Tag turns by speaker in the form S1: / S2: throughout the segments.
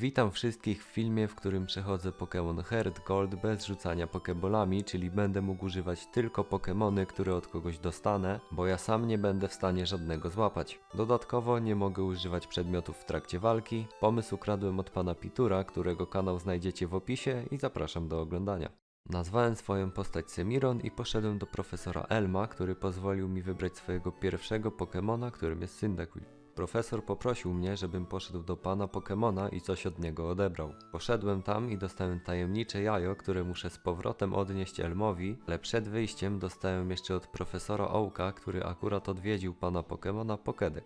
S1: Witam wszystkich w filmie, w którym przechodzę Pokémon Heart Gold bez rzucania Pokebolami, czyli będę mógł używać tylko Pokemony, które od kogoś dostanę, bo ja sam nie będę w stanie żadnego złapać. Dodatkowo nie mogę używać przedmiotów w trakcie walki. Pomysł ukradłem od pana Pitura, którego kanał znajdziecie w opisie i zapraszam do oglądania. Nazwałem swoją postać Semiron i poszedłem do profesora Elma, który pozwolił mi wybrać swojego pierwszego Pokemona, którym jest Cyndaquil. Profesor poprosił mnie, żebym poszedł do pana Pokemona i coś od niego odebrał. Poszedłem tam i dostałem tajemnicze jajo, które muszę z powrotem odnieść Elmowi, ale przed wyjściem dostałem jeszcze od profesora Ołka, który akurat odwiedził pana Pokemona Pokédex.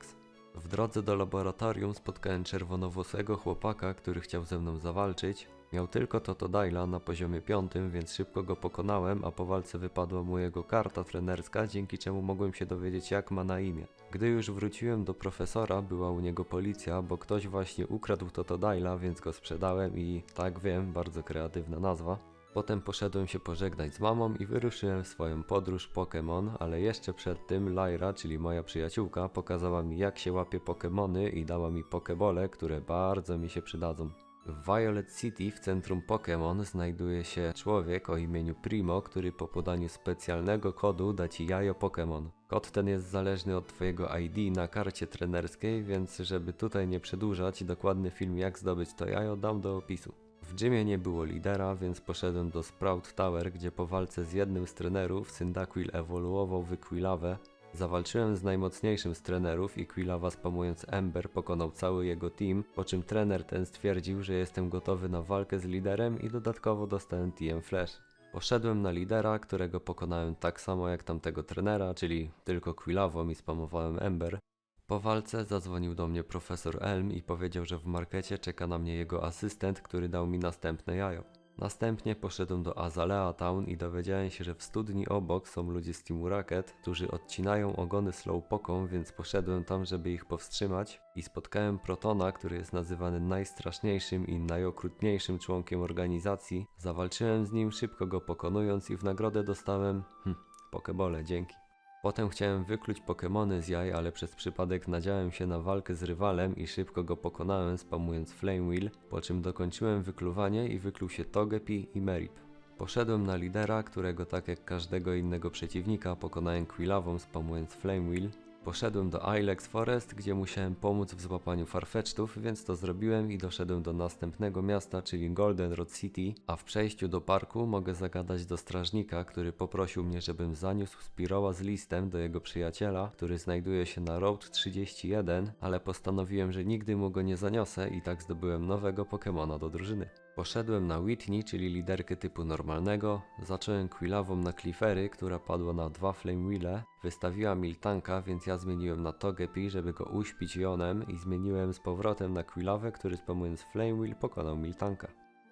S1: W drodze do laboratorium spotkałem czerwonowłosego chłopaka, który chciał ze mną zawalczyć. Miał tylko Totodile na poziomie piątym, więc szybko go pokonałem, a po walce wypadła mu jego karta trenerska, dzięki czemu mogłem się dowiedzieć jak ma na imię. Gdy już wróciłem do profesora, była u niego policja, bo ktoś właśnie ukradł Totodile'a, więc go sprzedałem i tak wiem, bardzo kreatywna nazwa. Potem poszedłem się pożegnać z mamą i wyruszyłem w swoją podróż Pokémon, ale jeszcze przed tym Lyra, czyli moja przyjaciółka, pokazała mi jak się łapie Pokémony i dała mi Pokebole, które bardzo mi się przydadzą. W Violet City w centrum Pokémon znajduje się człowiek o imieniu Primo, który po podaniu specjalnego kodu da ci jajo Pokémon. Kod ten jest zależny od twojego ID na karcie trenerskiej, więc żeby tutaj nie przedłużać, dokładny film jak zdobyć to jajo dam do opisu. W gymie nie było lidera, więc poszedłem do Sprout Tower, gdzie po walce z jednym z trenerów Cyndaquil ewoluował w Quilawę. Zawalczyłem z najmocniejszym z trenerów i Quilawa spamując Ember pokonał cały jego team, po czym trener ten stwierdził, że jestem gotowy na walkę z liderem i dodatkowo dostałem TM Flash. Poszedłem na lidera, którego pokonałem tak samo jak tamtego trenera, czyli tylko Quilawą i spamowałem Ember. Po walce zadzwonił do mnie profesor Elm i powiedział, że w markecie czeka na mnie jego asystent, który dał mi następne jajo. Następnie poszedłem do Azalea Town i dowiedziałem się, że w studni obok są ludzie z Teamu Rocket, którzy odcinają ogony Slowpoką, więc poszedłem tam, żeby ich powstrzymać i spotkałem Protona, który jest nazywany najstraszniejszym i najokrutniejszym członkiem organizacji. Zawalczyłem z nim, szybko go pokonując i w nagrodę dostałem... hm, pokebole, dzięki. Potem chciałem wykluć Pokemony z jaj, ale przez przypadek nadziałem się na walkę z rywalem i szybko go pokonałem spamując Flame Wheel, po czym dokończyłem wykluwanie i wykluł się Togepi i Merip. Poszedłem na lidera, którego tak jak każdego innego przeciwnika pokonałem Quillawą spamując Flame Wheel. Poszedłem do Ilex Forest, gdzie musiałem pomóc w złapaniu farfetchów, więc to zrobiłem i doszedłem do następnego miasta, czyli Goldenrod City, a w przejściu do parku mogę zagadać do strażnika, który poprosił mnie, żebym zaniósł Spiroła z listem do jego przyjaciela, który znajduje się na Road 31, ale postanowiłem, że nigdy mu go nie zaniosę i tak zdobyłem nowego Pokemona do drużyny. Poszedłem na Whitney, czyli liderkę typu normalnego, zacząłem Quillawą na Cliffery, która padła na dwa Flame Wheele, wystawiła Miltanka, więc ja zmieniłem na Togepi, żeby go uśpić jonem i zmieniłem z powrotem na Quillawę, który spamując Flame Wheel pokonał Miltanka.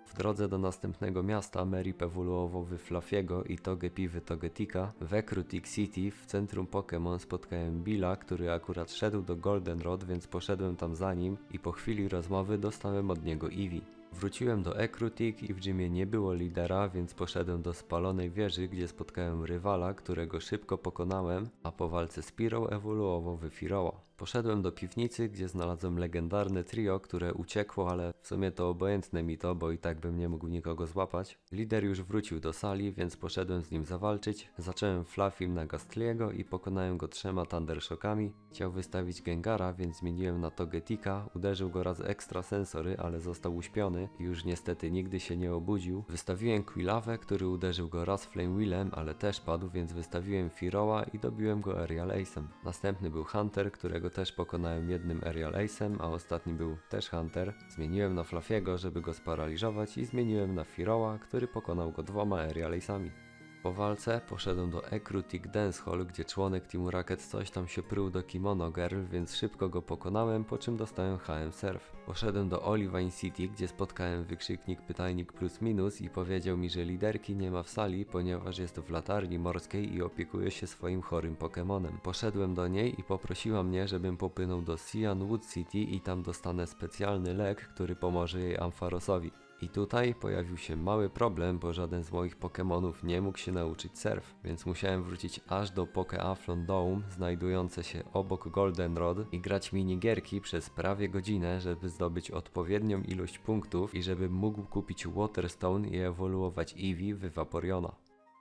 S1: W drodze do następnego miasta Merip ewoluował w Flafiego i Togepi w Togetika. W Ekrutik City w centrum Pokémon spotkałem Billa, który akurat szedł do Goldenrod, więc poszedłem tam za nim i po chwili rozmowy dostałem od niego Eevee. Wróciłem do Ekrutik i w gymie nie było lidera, więc poszedłem do spalonej wieży, gdzie spotkałem rywala, którego szybko pokonałem, a po walce z Pirą ewoluował w Firoła. Poszedłem do piwnicy, gdzie znalazłem legendarne trio, które uciekło, ale w sumie to obojętne mi to, bo i tak bym nie mógł nikogo złapać. Lider już wrócił do sali, więc poszedłem z nim zawalczyć. Zacząłem Fluffim na Gastliego i pokonałem go trzema Thundershockami. Chciał wystawić Gengara, więc zmieniłem na Togetika, uderzył go raz ekstra sensory, ale został uśpiony i już niestety nigdy się nie obudził. Wystawiłem Quillawę, który uderzył go raz Flame Wheelem, ale też padł, więc wystawiłem Firoła i dobiłem go Aerial Ace'em. Następny był Hunter, którego też pokonałem jednym Aerial Ace'em, a ostatni był też Hunter. Zmieniłem na Flafiego, żeby go sparaliżować i zmieniłem na Firoła, który pokonał go dwoma Aerial Ace'ami. Po walce poszedłem do Ekrutik Dance Hall, gdzie członek Teamu Rocket coś tam się prył do Kimono Girl, więc szybko go pokonałem, po czym dostałem HM Surf. Poszedłem do Olivine City, gdzie spotkałem wykrzyknik pytajnik plus minus i powiedział mi, że liderki nie ma w sali, ponieważ jest w latarni morskiej i opiekuje się swoim chorym Pokemonem. Poszedłem do niej i poprosiła mnie, żebym popłynął do Cyan Wood City i tam dostanę specjalny lek, który pomoże jej Ampharosowi. I tutaj pojawił się mały problem, bo żaden z moich Pokémonów nie mógł się nauczyć surf, więc musiałem wrócić aż do Poke Aflon Dome, znajdujące się obok Goldenrod i grać minigierki przez prawie godzinę, żeby zdobyć odpowiednią ilość punktów i żebym mógł kupić Waterstone i ewoluować Eevee w Vaporeona.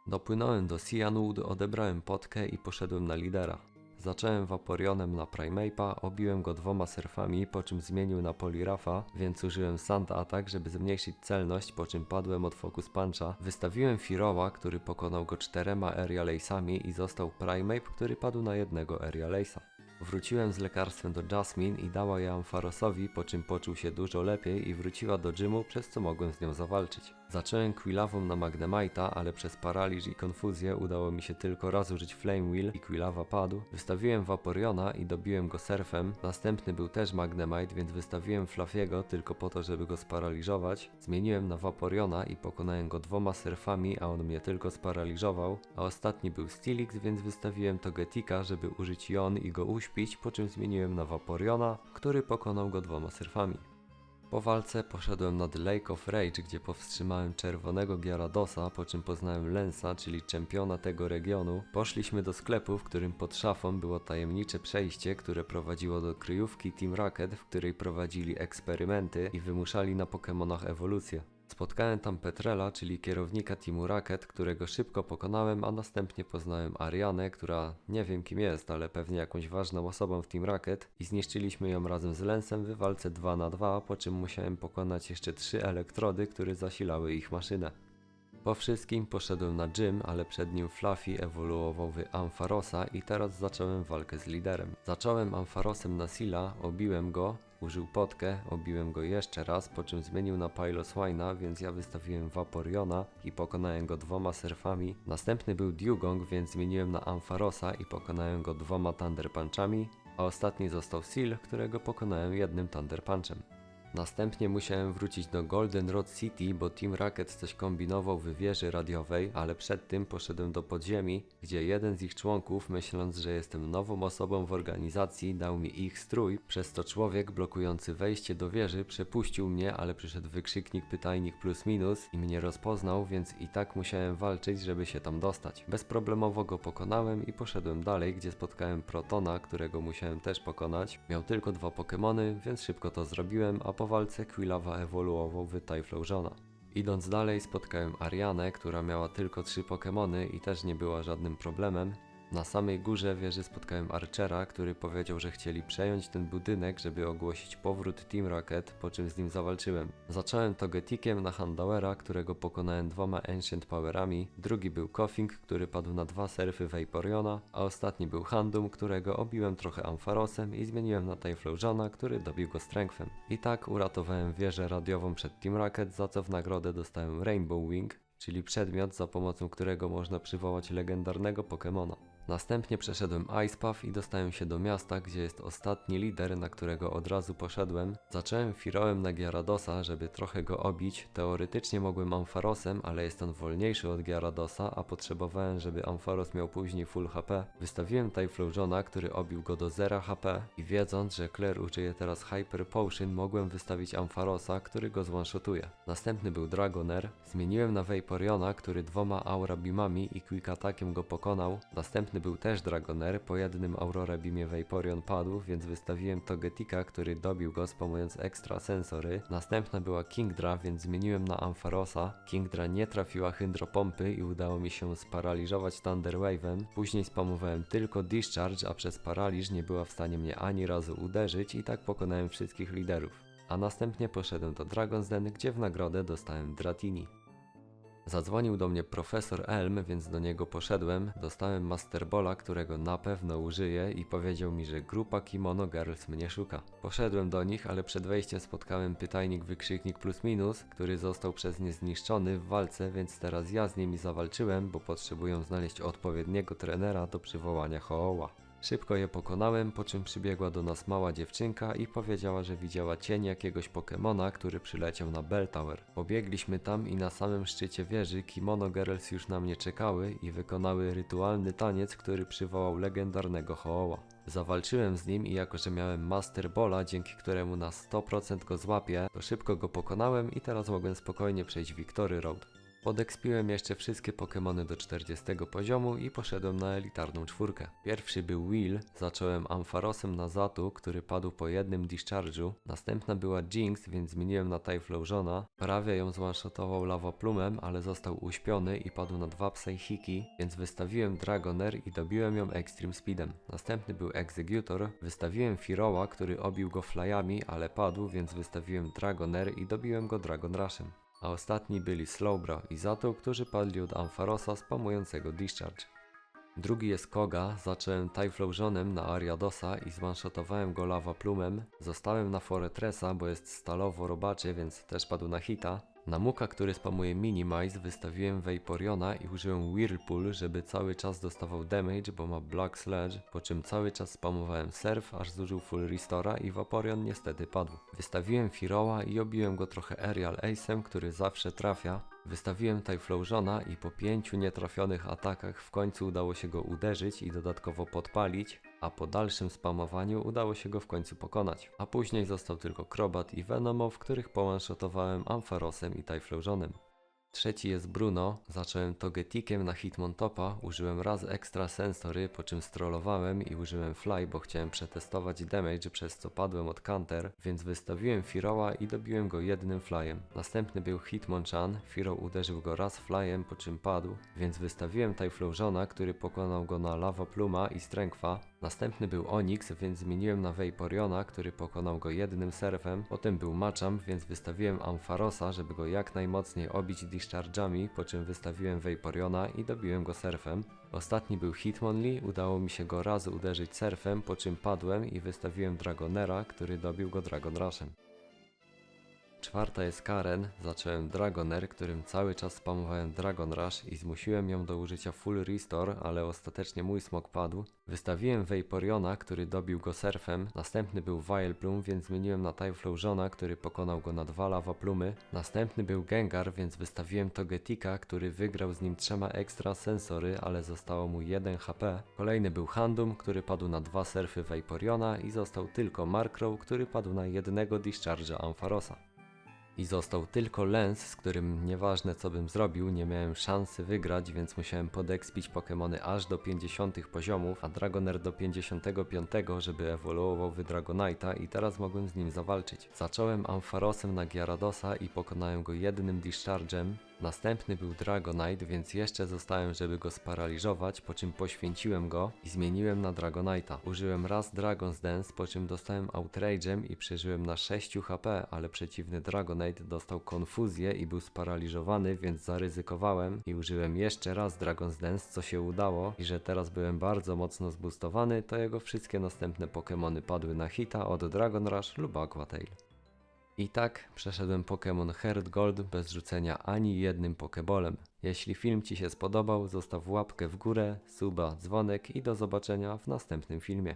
S1: Dopłynąłem do Cyanwood, odebrałem potkę i poszedłem na lidera. Zacząłem Vaporionem na Primeape'a, obiłem go dwoma surfami, po czym zmienił na Poliwrafa, więc użyłem Sand Attack, żeby zmniejszyć celność, po czym padłem od Focus Puncha. Wystawiłem Firoła, który pokonał go czterema Aerial Ace'ami i został Primeape, który padł na jednego Aerial Ace'a. Wróciłem z lekarstwem do Jasmine i dała je Ampharosowi, po czym poczuł się dużo lepiej i wróciła do gymu, przez co mogłem z nią zawalczyć. Zacząłem Quillawą na Magnemite'a, ale przez paraliż i konfuzję udało mi się tylko raz użyć Flame Wheel i Quillawa padł. Wystawiłem Vaporeona i dobiłem go surfem. Następny był też Magnemite, więc wystawiłem Fluffiego tylko po to, żeby go sparaliżować. Zmieniłem na Vaporeona i pokonałem go dwoma surfami, a on mnie tylko sparaliżował. A ostatni był Steelix, więc wystawiłem Togetika, żeby użyć Jon i go uśpić, po czym zmieniłem na Vaporeona, który pokonał go dwoma surfami. Po walce poszedłem nad Lake of Rage, gdzie powstrzymałem czerwonego Gyaradosa, po czym poznałem Lensa, czyli czempiona tego regionu. Poszliśmy do sklepu, w którym pod szafą było tajemnicze przejście, które prowadziło do kryjówki Team Rocket, w której prowadzili eksperymenty i wymuszali na Pokémonach ewolucję. Spotkałem tam Petrela, czyli kierownika Teamu Rocket, którego szybko pokonałem, a następnie poznałem Arianę, która nie wiem kim jest, ale pewnie jakąś ważną osobą w Team Rocket i zniszczyliśmy ją razem z Lensem w walce 2 na 2, po czym musiałem pokonać jeszcze trzy elektrody, które zasilały ich maszynę. Po wszystkim poszedłem na gym, ale przed nim Fluffy ewoluował w Ampharosa i teraz zacząłem walkę z liderem. Zacząłem Ampharosem na Sila, obiłem go, użył potkę, obiłem go jeszcze raz, po czym zmienił na Piloswine'a, więc ja wystawiłem Vaporeona i pokonałem go dwoma surfami. Następny był Dugong, więc zmieniłem na Ampharosa i pokonałem go dwoma Thunder Punchami, a ostatni został Seal, którego pokonałem jednym Thunder Punchem. Następnie musiałem wrócić do Golden Road City, bo Team Rocket coś kombinował w wieży radiowej, ale przed tym poszedłem do podziemi, gdzie jeden z ich członków, myśląc, że jestem nową osobą w organizacji, dał mi ich strój, przez to człowiek blokujący wejście do wieży przepuścił mnie, ale przyszedł wykrzyknik pytajnik plus minus i mnie rozpoznał, więc i tak musiałem walczyć, żeby się tam dostać. Bezproblemowo go pokonałem i poszedłem dalej, gdzie spotkałem Protona, którego musiałem też pokonać. Miał tylko dwa Pokémony, więc szybko to zrobiłem, a po walce Quillawa ewoluował w Typhlosion'a. Idąc dalej spotkałem Arianę, która miała tylko trzy Pokémony i też nie była żadnym problemem. Na samej górze wieży spotkałem Archera, który powiedział, że chcieli przejąć ten budynek, żeby ogłosić powrót Team Rocket, po czym z nim zawalczyłem. Zacząłem Togetikiem na Handauera, którego pokonałem dwoma Ancient Powerami, drugi był Koffing, który padł na dwa surfy Vaporeona, a ostatni był Handum, którego obiłem trochę Ampharosem i zmieniłem na Typhlosion'a, który dobił go Strengthem. I tak uratowałem wieżę radiową przed Team Rocket, za co w nagrodę dostałem Rainbow Wing, czyli przedmiot, za pomocą którego można przywołać legendarnego Pokemona. Następnie przeszedłem Ice Path i dostałem się do miasta, gdzie jest ostatni lider, na którego od razu poszedłem. Zacząłem Firołem na Gyaradosa, żeby trochę go obić. Teoretycznie mogłem Ampharosem, ale jest on wolniejszy od Gyaradosa, a potrzebowałem, żeby Ampharos miał później full HP. Wystawiłem Typhlosion'a, który obił go do 0 HP i wiedząc, że Claire użyje teraz Hyper Potion, mogłem wystawić Ampharosa, który go zone-shotuje. Następny był Dragonair. Zmieniłem na Vaporeona, który dwoma Aura Beamami i Quick Attackiem go pokonał. Następny był też Dragonair, po jednym Aurora Beamie Vaporeon padł, więc wystawiłem Togetika, który dobił go spamując ekstra sensory. Następna była Kingdra, więc zmieniłem na Ampharosa. Kingdra nie trafiła Hydropompy i udało mi się sparaliżować Thunder Wave'em. Później spamowałem tylko Discharge, a przez paraliż nie była w stanie mnie ani razu uderzyć i tak pokonałem wszystkich liderów. A następnie poszedłem do Dragon's Den, gdzie w nagrodę dostałem Dratini. Zadzwonił do mnie profesor Elm, więc do niego poszedłem. Dostałem Masterbola, którego na pewno użyję i powiedział mi, że grupa Kimono Girls mnie szuka. Poszedłem do nich, ale przed wejściem spotkałem pytajnik wykrzyknik plus minus, który został przez nie zniszczony w walce, więc teraz ja z nimi zawalczyłem, bo potrzebują znaleźć odpowiedniego trenera do przywołania Hoła. Szybko je pokonałem, po czym przybiegła do nas mała dziewczynka i powiedziała, że widziała cień jakiegoś Pokemona, który przyleciał na Bell Tower. Pobiegliśmy tam i na samym szczycie wieży Kimono Girls już na mnie czekały i wykonały rytualny taniec, który przywołał legendarnego Hoła. Zawalczyłem z nim i jako, że miałem Master Balla, dzięki któremu na 100% go złapię, to szybko go pokonałem i teraz mogłem spokojnie przejść Victory Road. Podekspiłem jeszcze wszystkie Pokémony do 40 poziomu i poszedłem na elitarną czwórkę. Pierwszy był Will, zacząłem Ampharosem na Zatu, który padł po jednym discharge'u. Następna była Jinx, więc zmieniłem na Typhlosiona. Prawie ją zwanshotował Lava Plumem, ale został uśpiony i padł na dwa Psychiki, więc wystawiłem Dragonair i dobiłem ją Extreme Speedem. Następny był Executor, wystawiłem Firoła, który obił go flyami, ale padł, więc wystawiłem Dragonair i dobiłem go Dragon Rushem a ostatni byli Slowbro i Zato, którzy padli od Ampharosa spamującego Discharge. Drugi jest Koga, zacząłem Typhlosionem na Ariadosa i zmanshotowałem go Lava Plumem. Zostałem na Foretresa, bo jest stalowo robaczy, więc też padł na hita. Na Muka, który spamuje Minimize, wystawiłem Vaporiona i użyłem Whirlpool, żeby cały czas dostawał damage, bo ma Black Sledge, po czym cały czas spamowałem Surf, aż zużył full Restora i Vaporion niestety padł. Wystawiłem Firoła i obiłem go trochę Aerial Ace'em, który zawsze trafia. Wystawiłem Typhlosiona i po pięciu nietrafionych atakach w końcu udało się go uderzyć i dodatkowo podpalić, a po dalszym spamowaniu udało się go w końcu pokonać. A później został tylko Crobat i Venomow, których połanshotowałem Ampharosem i Typhlosionem. Trzeci jest Bruno, zacząłem Togetikiem na Hitmontopa, użyłem raz extra sensory, po czym strollowałem i użyłem fly, bo chciałem przetestować damage, przez co padłem od counter, więc wystawiłem Firoła i dobiłem go jednym flyem. Następny był Hitmonchan, Firo uderzył go raz flyem, po czym padł, więc wystawiłem Typhlosiona, który pokonał go na Lava Pluma i Strengtha. Następny był Onyx, więc zmieniłem na Vaporiona, który pokonał go jednym surfem. Potem był Machamp, więc wystawiłem Ampharosa, żeby go jak najmocniej obić discharge'ami, po czym wystawiłem Vaporiona i dobiłem go surfem. Ostatni był Hitmonlee, udało mi się go raz uderzyć surfem, po czym padłem i wystawiłem Dragonera, który dobił go Dragon Rushem. Czwarta jest Karen. Zacząłem Dragonair, którym cały czas spamowałem Dragon Rush i zmusiłem ją do użycia Full Restore, ale ostatecznie mój smok padł. Wystawiłem Vaporiona, który dobił go surfem. Następny był Vileplume, więc zmieniłem na Typhlosiona, który pokonał go na dwa Lava Plumy. Następny był Gengar, więc wystawiłem Togetika, który wygrał z nim trzema ekstra sensory, ale zostało mu 1 HP. Kolejny był Handum, który padł na dwa surfy Vaporiona i został tylko Markrow, który padł na jednego discharge'a Ampharosa. I został tylko Lens, z którym nieważne co bym zrobił, nie miałem szansy wygrać, więc musiałem podekspić Pokémony aż do 50 poziomów, a Dragonair do 55, żeby ewoluował w Dragonite'a i teraz mogłem z nim zawalczyć. Zacząłem Ampharosem na Gyaradosa i pokonałem go jednym Discharge'em. Następny był Dragonite, więc jeszcze zostałem, żeby go sparaliżować, po czym poświęciłem go i zmieniłem na Dragonite'a. Użyłem raz Dragon's Dance, po czym dostałem Outrage'em i przeżyłem na 6 HP, ale przeciwny Dragonite dostał konfuzję i był sparaliżowany, więc zaryzykowałem i użyłem jeszcze raz Dragon's Dance, co się udało i że teraz byłem bardzo mocno zboostowany, to jego wszystkie następne Pokémony padły na hita od Dragon Rush lub Aqua Tail. I tak przeszedłem Pokémon Heart Gold bez rzucenia ani jednym Pokébolem. Jeśli film Ci się spodobał, zostaw łapkę w górę, suba, dzwonek i do zobaczenia w następnym filmie.